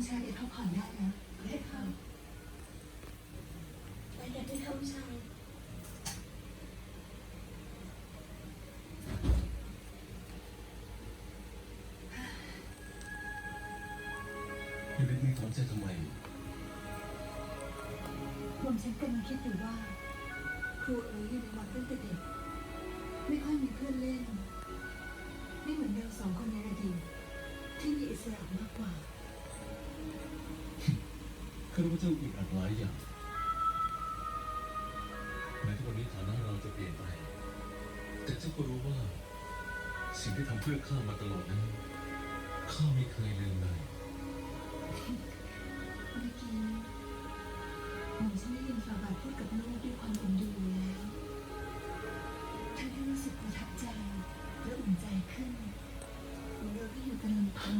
องชายไปพักผ่อนได้นะได้ค่ะไปกันที่ห้องชายพี่เล็กนี่ถอนใจทำไมผมฉันกำลังคิดอยู่ว่า ครูเอ๋ยอยู่ในวัดตั้งแต่เด็ก ไม่ค่อยมีเพื่อนเล่น ไม่เหมือนเราสองคนในอดีตที่มีอิสระมากกว่า ข้ารู้ว่าเจ้าอึดอัดหลายอย่างแม้ทุกวันนี้ฐานะเราจะเปลี่ยนไป แต่เจ้าก็รู้ว่า สิ่งที่ทำเพื่อข้ามาตลอดนั้นข้าไม่เคยลืมเลยเมื่อกี้ผมฉันได้ยินฝาบาทพูดกับลูกด้วยความอบอุ่นอยู่แล้วท่านให้รู้สึกประทับใจและอุ่นใจขึ้นเราก็อยู่กันลำพัง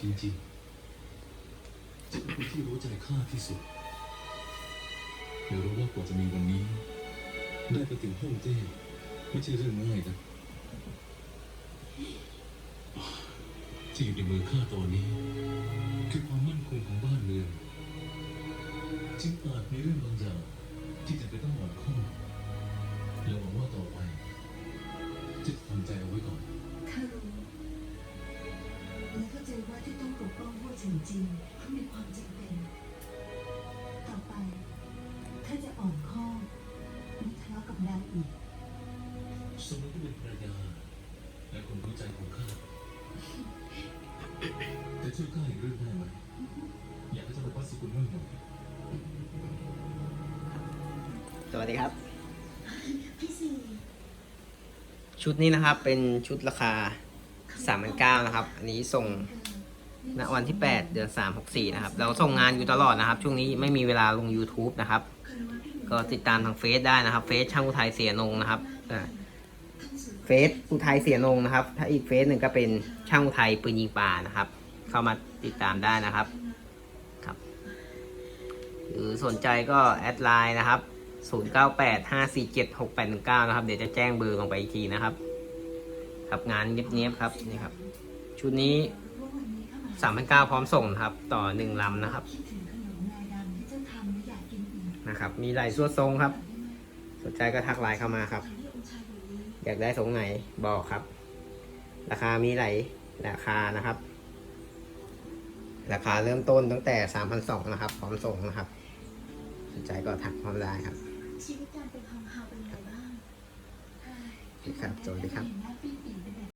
จริงๆเจะเป็นคนที่รู้ใจข้าที่สุดเดี๋ยวรู้ว่ากว่าจะมีวันนี้ ได้ไปถึงห้องเต้ไม่ใช่เรื่องง่ายนะที่อยู่ในมือข้าตอนนี้ คือความมั่นคงของบ้านเมืองจึงอาจมีเรื่องบางอย่าง และคนรู้ใจของข้าแต่ช่วยข้าอีกเรื่องได้ไหมอยากให้เจ้าไปวัดสกุลมั่งหน่อยสวัสดีครับพี่ซีชุดนี้นะครับเป็นชุดราคา3 9 0 0นะครับ อันนี้ส่งณวันที่ 8 เดือน 3 64 นะครับ เราส่งงานอยู่ตลอดนะครับ ช่วงนี้ไม่มีเวลาลง YouTube นะครับ ก็ติดตามทางเฟซได้นะครับ เฟซช่างอุทัยเสียนงนะครับอ่าเฟซอุทัยเสียนงนะครับ ถ้าอีกเฟซหนึ่งก็เป็นช่างอุทัยปืนยิงปลานะครับ เข้ามาติดตามได้นะครับครับ หรือสนใจก็แอดไลน์นะครับ 0985476819 นะครับ เดี๋ยวจะแจ้งเบอร์ลงไปอีกทีนะครับ ครับงานเนี้ยบๆครับนี่ครับ ชุดนี้3 9 0พร้อมส่งครับ ต่อ1ลำนะครับคิดถึงขนมนายดำที่เจ้าทำและอยากกินะครับ มีหลายส่วนทรงครับ สนใจก็ทักไลน์เข้ามาครับ องค์ชายอยู่นี้อยากได้ทรงไหนบอกครับ ราคามีหลายราคานะครับ ราคาเริ่มต้นตั้งแต่3,200นะครับ พร้อมส่งนะครับ สนใจก็ทักพร้อมได้ครับชีวิตการเป็นของเฮาเป็นไงบ้างครับสวัสดีครับเห็นหน้าปี